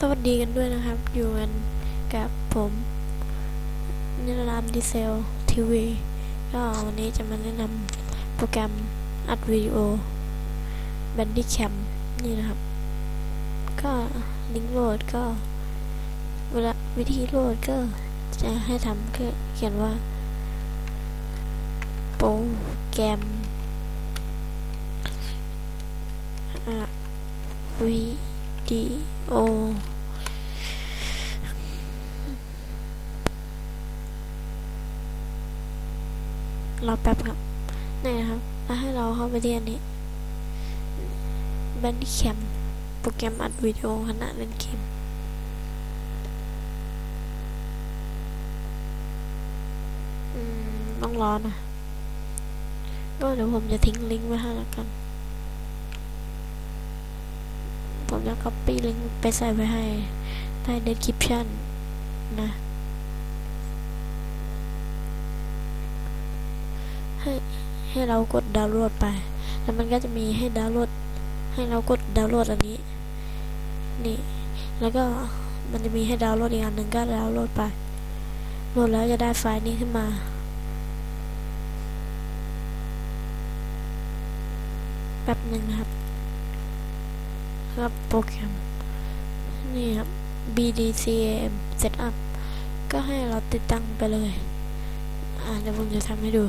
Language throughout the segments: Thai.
สวัสดีกันด้วยนะครับ อยู่กันกับผมนิรามดีเซลทีวีก็วันนี้จะมาแนะนำโปรแกรมอัดวิดีโอ b a n d i c a m นี่นะครับ ก็ลิงก์โหลดก็ เวลาวิธีโหลดก็จะให้ทำเขียนว่า โปรแกรมอัดวิ ดีโอรอแป๊บครับนี่นะครับแล้วให้เราเข้าไปที่อันนี้ b a n d i c a m โปรแกรมอัดวิดีโอขณะเล่นเกมอืมต้องรอนะ ก็เดี๋ยวผมจะทิ้งลิงก์ไว้ให้แล้วกัน ผมจะ copy ลิงก์ไปใส่ไว้ให้ใต้ description นะให้ให้เรากดดาวน์โหลดไป แล้วมันก็จะมีให้ดาวน์โหลด ให้เรากดดาวน์โหลดอันนี้ นี่ แล้วก็มันจะมีให้ดาวน์โหลดอีกอันหนึ่งก็ดาวน์โหลดไป โหลดแล้วจะได้ไฟล์นี้ขึ้นมาแป๊บหนึ่งนะครับ ครับโปรแกรม นี่ครับ BDCM Setup ก็ให้เราติดตั้งไปเลย อ่าเดี๋ยวผมจะทำให้ดู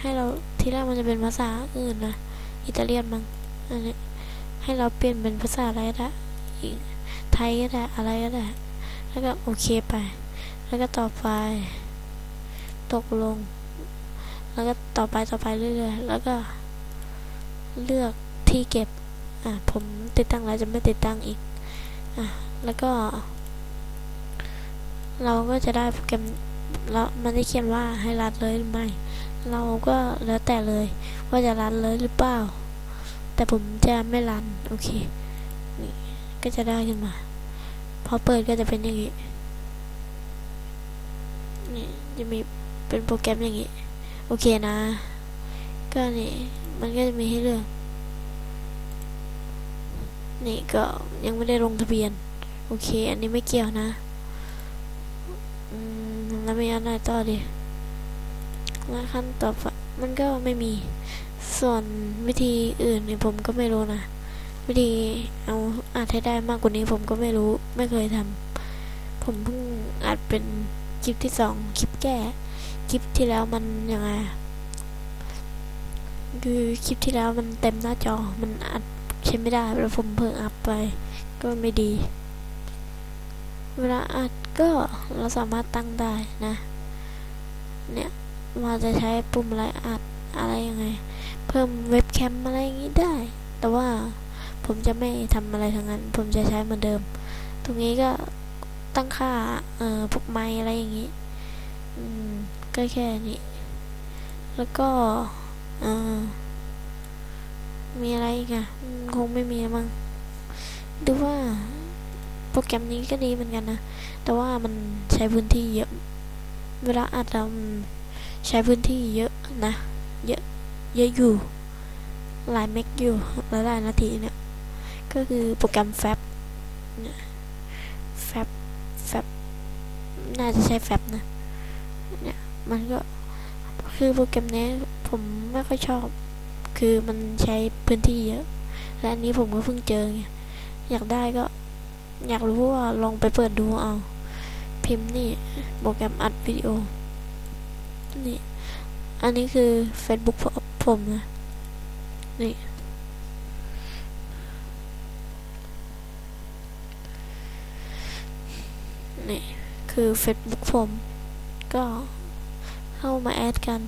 ให้เราทีแรกมันจะเป็นภาษาอื่นนะ อิตาเลียนมั้งอันนี้ให้เราเปลี่ยนเป็นภาษาอะไรก็ได้ไทยก็ได้อะไรก็ได้ แล้วก็โอเคไป แล้วก็ต่อไปตกลง แล้วก็ต่อไปต่อไปเรื่อยๆ แล้วก็เลือกที่เก็บ อะผมติดตั้งแล้วจะไม่ติดตั้งอีกอะแล้วก็ เราก็จะได้โปรแกรมแล้วมันได้เขียนว่าให้รัดเลยหรือไม่ เราก็แล้วแต่เลย ว่าจะรันเลยหรือเปล่า แต่ผมจะไม่รันโอเคนี่ก็จะได้ขึ้นมา พอเปิดก็จะเป็นอย่างนี้นี่จะมีเป็นโปรแกรมอย่างนี้ โอเคนะ ก็นี่มันก็จะมีให้เลือก นี่ก็ยังไม่ได้ลงทะเบียน โอเค อันนี้ไม่เกี่ยวนะแล้วมีอันไหนต่อดีแล้วขั้นต่อไปมันก็ไม่มี ส่วนวิธีอื่นเนี่ยผมก็ไม่รู้นะ วิธีเอาอัดให้ได้มากกว่านี้ผมก็ไม่รู้ ไม่เคยทำผมเพิ่งอัดเป็นคลิปที่สองคลิปแก้คลิปที่แล้วมันยังไงคือคลิปที่แล้วมันเต็มหน้าจอมันอัด ใช้ไม่ได้แล้วผมเพิ่งอัพไป ก็ไม่ดี เวลาอัดก็เราสามารถตั้งได้นะ เนี่ยว่าจะใช้ปุ่มอะไรอัดอะไรยังไง เพิ่มเว็บแคมอะไรอย่างนี้ได้ แต่ว่าผมจะไม่ทำอะไรทั้งนั้น ผมจะใช้เหมือนเดิม ตรงนี้ก็ตั้งค่าเอ่อพวกไม้อะไรอย่างนี้ อืม ก็แค่นี้ แล้วก็ เอ่อ มีอะไรอีกอะคงไม่มีมั้งดูว่าโปรแกรมนี้ก็ดีเหมือนกันนะ แต่ว่ามันใช้พื้นที่เยอะ เวลาอัดเราใช้พื้นที่เยอะนะ เยอะ เยอะอยู่ หลายเมกอยู่หลายหลายนาทีเนี่ย ก็คือโปรแกรมแฟบเนี่ยแฟบแฟบน่าจะใช้แฟบนะ เนี่ย มันก็ คือโปรแกรมนี้ผมไม่ค่อยชอบ คือมันใช้พื้นที่เยอะ และอันนี้ผมก็เพิ่งเจอไงอยากได้ก็ อยากรู้ว่าลองไปเปิดดูเอา พิมพ์นี่โปรแกรมอัดวิดีโอ นี่ อันนี้คือ Facebook ผมนะ นี่นี่คือ Facebook ผม ก็เข้ามาแอดกัน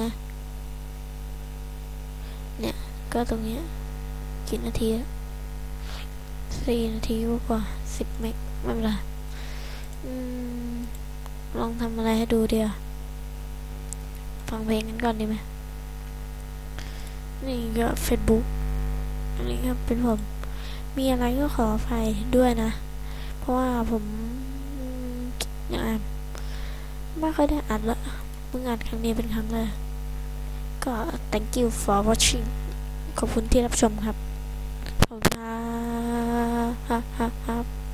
นะ เนี่ย ก็ตรงเนี้ยกี่นาทีแล้วสี่นาทีกว่าสิบเมกไม่เป็นไรลองทำอะไรให้ดูเดียวฟังเพลงกันก่อนดีไหมนี่ก็เฟซบุ๊กอันนี้ครับเป็นผม มีอะไรก็ขออภัยด้วยนะ เพราะว่าผมอย่างอ่านไม่ค่อยได้อัดละเพิ่งอัดครั้งนี้เป็นครั้งแรก ก็ thank you for watching ขอบคุณที่รับชมครับขอบคุณครับ